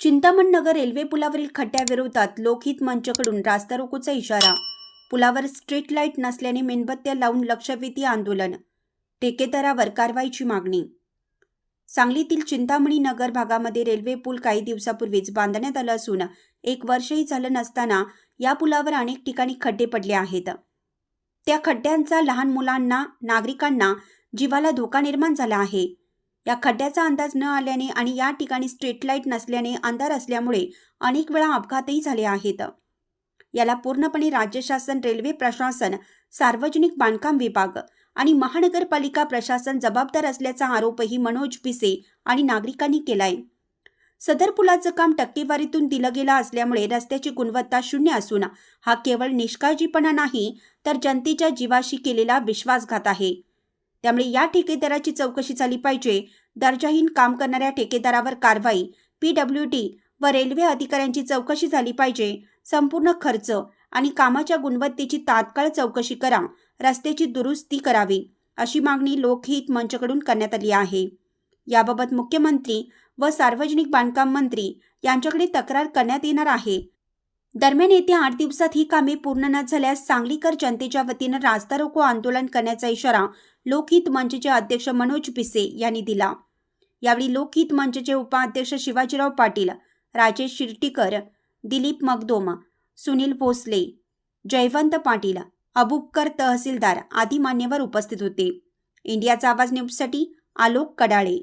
चिंतामण नगर railway पुलावरील खड्ड्याविरोधात लोकहित मंचकडून रास्ता रोकोचा इशारा. पुलावर स्ट्रीट लाइट नसल्याने मेणबत्त्या लावून लक्षवेधी आंदोलन. ठेकेदारावर कारवाईची मागणी. सांगलीतील चिंतामणी नगर भागामध्ये रेल्वे पूल काही दिवसापूर्वीच बांधण्यात आला असून एक वर्षही झालं नसताना या पुलावर अनेक ठिकाणी खड्डे पडले आहेत. त्या खड्ड्यांचा लहान मुलांना नागरिकांना जीवाला धोका निर्माण झाला आहे. या खड्ड्याचा अंदाज न आल्याने आणि या ठिकाणी स्ट्रीट लाइट नसल्याने अंधार असल्यामुळे अनेक वेळा अपघातही झाले आहेत. याला पूर्णपणे राज्य शासन रेल्वे प्रशासन सार्वजनिक बांधकाम विभाग आणि महानगरपालिका प्रशासन जबाबदार असल्याचा आरोपही मनोज पिसे आणि नागरिकांनी केलाय. सदर पुलाचं काम टक्केवारीतून दिलं गेलं असल्यामुळे रस्त्याची गुणवत्ता शून्य असून हा केवळ निष्काळजीपणा नाही तर जनतेच्या जीवाशी केलेला विश्वासघात आहे. त्यामुळे या ठेकेदाराची चौकशी झाली पाहिजे. दर्जाहीन काम करणाऱ्या ठेकेदारावर कारवाई. पी डब्ल्यू डी व रेल्वे अधिकाऱ्यांची चौकशी झाली पाहिजे. संपूर्ण खर्च आणि कामाच्या गुणवत्तेची तात्काळ चौकशी करा. रस्त्याची दुरुस्ती करावी. अशी मागणी लोकहित मंचकडून करण्यात आली आहे. याबाबत मुख्यमंत्री व सार्वजनिक बांधकाम मंत्री यांच्याकडे तक्रार करण्यात येणार आहे. दरम्यान येत्या आठ दिवसात ही कामे पूर्ण न झाल्यास सांगलीकर जनतेच्या वतीनं रास्ता रोको आंदोलन करण्याचा इशारा लोकहित मंचचे अध्यक्ष मनोज पिसे यांनी दिला. यावेळी लोकहित मंचचे उपाध्यक्ष शिवाजीराव पाटील राजेश शिर्टीकर दिलीप मगदोम सुनील भोसले जयवंत पाटील अबुबकर तहसीलदार आदी मान्यवर उपस्थित होते. इंडियाचा आवाज न्यूजसाठी आलोक कडाळे.